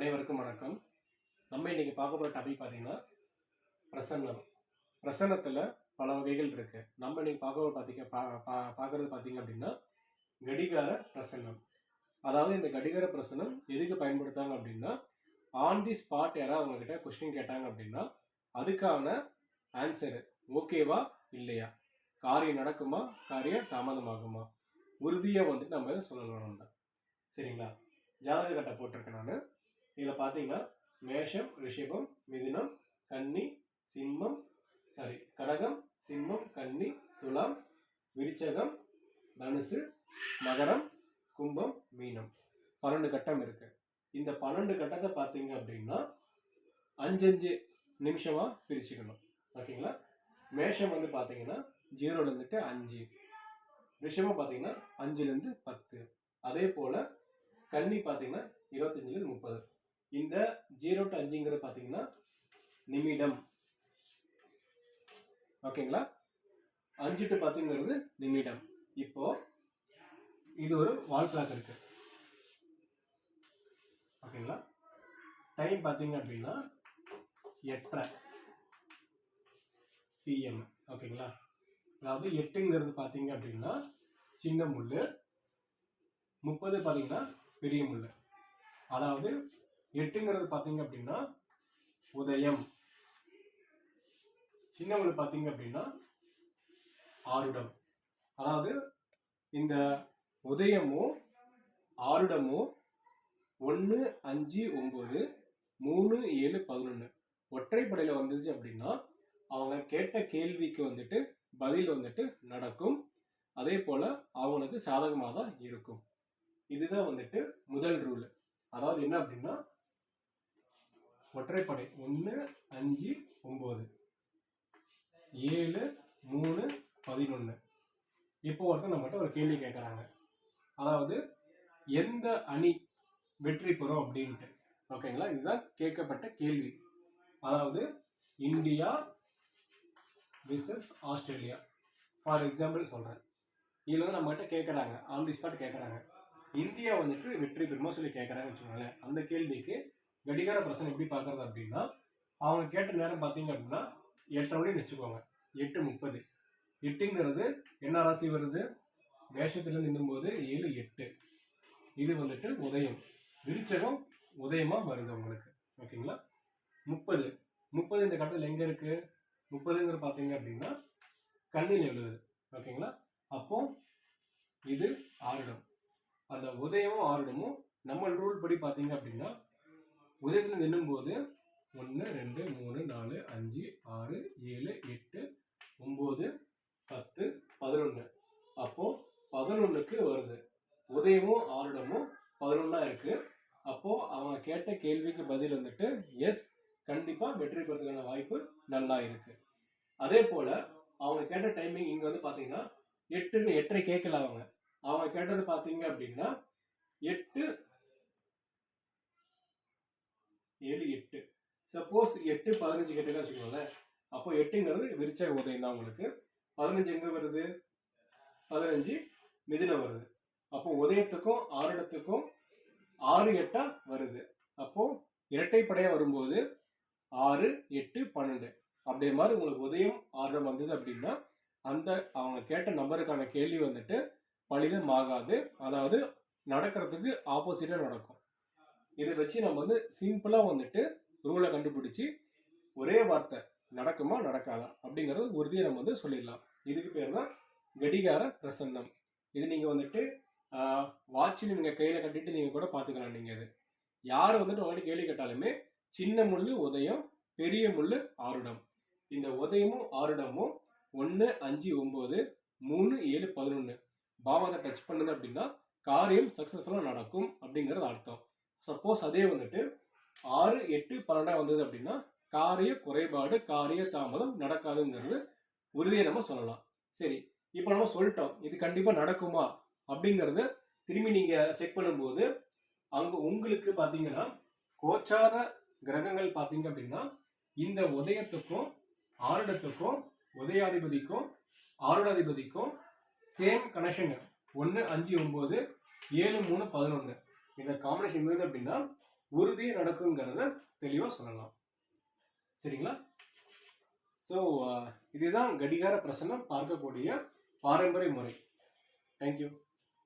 அனைவருக்கும் வணக்கம். நம்ம இன்னைக்கு பார்க்க போகிற டாபிக் பார்த்தீங்கன்னா பிரசன்னம். பிரசன்னத்தில் பல வகைகள் இருக்கு. நம்ம இன்னைக்கு பார்க்க பார்த்தீங்க பா பா- பார்க்கறது பார்த்தீங்க அப்படின்னா கடிகார பிரசன்னம். அதாவது இந்த கடிகார பிரசன்னம் எதுக்கு பயன்படுத்தாங்க அப்படின்னா ஆன் தி ஸ்பாட் யாராவது அவங்கக்கிட்ட கொஸ்டின் கேட்டாங்க அப்படின்னா அதுக்கான ஆன்சர் ஓகேவா இல்லையா? காரியம் நடக்குமா? காரியம் தாமதமாகுமா? உறுதியாக வந்துட்டு நம்ம சொல்லலாம் நம்ம. சரிங்களா? ஜாதக கட்டை போட்டிருக்கேன் நான். இதில் பார்த்தீங்கன்னா மேஷம் ரிஷபம் மிதுனம் கன்னி சிம்மம் சாரி கடகம் சிம்மம் கன்னி துலாம் விருச்சகம் தனுசு மகரம் கும்பம் மீனம். பன்னெண்டு கட்டம் இருக்கு. இந்த பன்னெண்டு கட்டத்தை பார்த்தீங்க அப்படின்னா அஞ்சஞ்சு நிமிஷமாக பிரிச்சுக்கணும். ஓகேங்களா? மேஷம் வந்து பார்த்தீங்கன்னா ஜீரோலேருந்துட்டு அஞ்சு. ரிஷபம் பார்த்தீங்கன்னா அஞ்சுலேருந்து பத்து. அதே போல் கன்னி பார்த்தீங்கன்னா இருபத்தஞ்சிலேருந்து முப்பது. இந்த ஜீரோ டு அஞ்சுங்கிறது பார்த்தீங்கன்னா நிமிடம். ஓகேங்களா? அஞ்சு டு பத்துங்கிறது நிமிடம். இப்போ இது ஒரு வால் கிளாக் இருக்கு. ஓகேங்களா? டைம் பார்த்தீங்க அப்படின்னா எட்டரை பிஎம் ஓகேங்களா? அதாவது எட்டுங்கிறது பார்த்தீங்க அப்படின்னா சின்ன முள் முப்பது பார்த்தீங்கன்னா பெரிய முள் அதாவது எட்டுங்கிறது பார்த்தீங்க அப்படின்னா உதயம். சின்ன பார்த்தீங்க அப்படின்னா ஆருடம். அதாவது இந்த உதயமும் ஆருடமும் ஒன்று அஞ்சு ஒம்பது மூணு ஏழு பதினொன்று ஒற்றைப்படையில் வந்துச்சு அப்படின்னா அவங்க கேட்ட கேள்விக்கு வந்துட்டு பதில் வந்துட்டு நடக்கும். அதே போல் அவங்களுக்கு சாதகமாக தான் இருக்கும். இதுதான் வந்துட்டு முதல் ரூல் அதாவது என்ன அப்படின்னா ஒற்றைப்படை. ஒன்று அஞ்சு ஒம்பது ஏழு மூணு பதினொன்று இப்போ ஒருத்தர் நம்மகிட்ட ஒரு கேள்வி கேட்குறாங்க அதாவது எந்த அணி வெற்றி பெறும் அப்படின்ட்டு. ஓகேங்களா இதுதான் கேட்கப்பட்ட கேள்வி. அதாவது India versus Australia. For example சொல்கிறேன் இதில் வந்து நம்மகிட்ட கேட்குறாங்க ஆன் தி ஸ்பாட் கேட்குறாங்க இந்தியா வந்துட்டு வெற்றி பெறுமா சொல்லி கேட்குறாங்கன்னு வச்சுக்கோங்களேன். அந்த கேள்விக்கு கடிகார பிரசன் எப்படி பார்க்கறது அப்படின்னா அவங்க கேட்ட நேரம் பார்த்தீங்க அப்படின்னா எட்டரை மணின்னு வச்சுக்கோங்க. எட்டு முப்பது. எட்டுங்கிறது என்ன ராசி வருது? மேஷத்துலேருந்து நின்றும்போது ஏழு எட்டு. இது வந்துட்டு உதயம். விருச்சகம் உதயமாக வருது உங்களுக்கு. ஓகேங்களா? முப்பது. முப்பது இந்த கட்டத்தில் எங்கே இருக்குது முப்பதுங்கிறது பார்த்தீங்க அப்படின்னா கண்ணில் எழுது. ஓகேங்களா? அப்போ இது ஆறிடம். அந்த உதயமும் ஆறிடமும். நம்ம ரூல் படி பார்த்தீங்க அப்படின்னா உதயத்தில் நின்னும்போது ஒன்று ரெண்டு மூணு நாலு அஞ்சு ஆறு ஏழு எட்டு ஒம்பது பத்து பதினொன்று அப்போது பதினொன்றுக்கு வருது. உதயமும் ஆருடமும் பதினொன்றா இருக்குது அப்போது அவங்க கேட்ட கேள்விக்கு பதில் வந்துட்டு எஸ் கண்டிப்பாக வெற்றி பெறதுக்கான வாய்ப்பு நல்லா இருக்குது அதே போல் அவங்க கேட்ட டைமிங் இங்கே வந்து பார்த்தீங்கன்னா எட்டுன்னு எட்டரை கேட்கல அவங்க. அவங்க கேட்டது பார்த்தீங்க அப்படின்னா எட்டு ஏழு எட்டு. சப்போஸ் எட்டு பதினஞ்சு கேட்டுதான் வச்சுக்கோங்களேன். அப்போ எட்டுங்கிறது விருச்சக உதயம் தான் உங்களுக்கு. பதினஞ்சு எங்கே வருது? பதினஞ்சு மிதுனம் வருது. அப்போ உதயத்துக்கும் ஆறிடத்துக்கும் ஆறு எட்டா வருது. அப்போ இரட்டைப்படையாக வரும்போது ஆறு எட்டு பன்னெண்டு. அப்படியே மாதிரி உங்களுக்கு உதயம் ஆறிடம் வந்தது அப்படின்னா அந்த அவங்க கேட்ட நம்பருக்கான கேள்வி வந்துட்டு பலிதம் ஆகாது. அதாவது நடக்கிறதுக்கு ஆப்போசிட்டாக நடக்கும். இதை வச்சு நம்ம வந்து சிம்பிளாக வந்துட்டு ரூலை கண்டுபிடிச்சி ஒரே வார்த்தை நடக்குமா நடக்காதா அப்படிங்கிறது உறுதியை நம்ம வந்து சொல்லிடலாம். இதுக்கு பேர் தான் கடிகார பிரசன்னம். இது நீங்கள் வந்துட்டு வாட்ச் நீங்கள் கையில் கட்டிட்டு நீங்கள் கூட பார்த்துக்கலாம் நீங்கள் இது. யார் வந்துட்டு உங்கள்கிட்ட கேள்வி கேட்டாலுமே சின்ன முள் உதயம் பெரிய முள்ளு ஆருடம். இந்த உதயமும் ஆருடமும் ஒன்று அஞ்சு ஒம்பது மூணு ஏழு பதினொன்று பாவத்தை டச் பண்ணுது அப்படின்னா காரியம் சக்ஸஸ்ஃபுல்லாக நடக்கும் அப்படிங்கிறது அர்த்தம். சப்போஸ் அதே வந்துட்டு ஆறு எட்டு பன்னெண்டாக வந்தது அப்படின்னா காரிய குறைபாடு காரிய தாமதம் நடக்காதுங்கிறது உறுதியை நம்ம சொல்லலாம். சரி இப்போ நம்ம சொல்லிட்டோம் இது கண்டிப்பாக நடக்குமா அப்படிங்கிறத திரும்பி நீங்கள் செக் பண்ணும்போது அங்கே உங்களுக்கு பார்த்தீங்கன்னா கோச்சார கிரகங்கள் பார்த்தீங்க அப்படின்னா இந்த உதயத்துக்கும் ஆருடத்துக்கும் உதயாதிபதிக்கும் ஆருடாதிபதிக்கும் சேம் கனெக்ஷன் ஒன்று அஞ்சு ஒம்பது ஏழு மூணு பதினொன்று இந்த காம்பினேஷன் இருந்தது அப்படின்னா உறுதியே நடக்குங்கிறத தெளிவாக சொல்லலாம். சரிங்களா? ஸோ இதுதான் கடிகார பிரசனம் பார்க்கக்கூடிய பாரம்பரிய முறை. தேங்க்யூ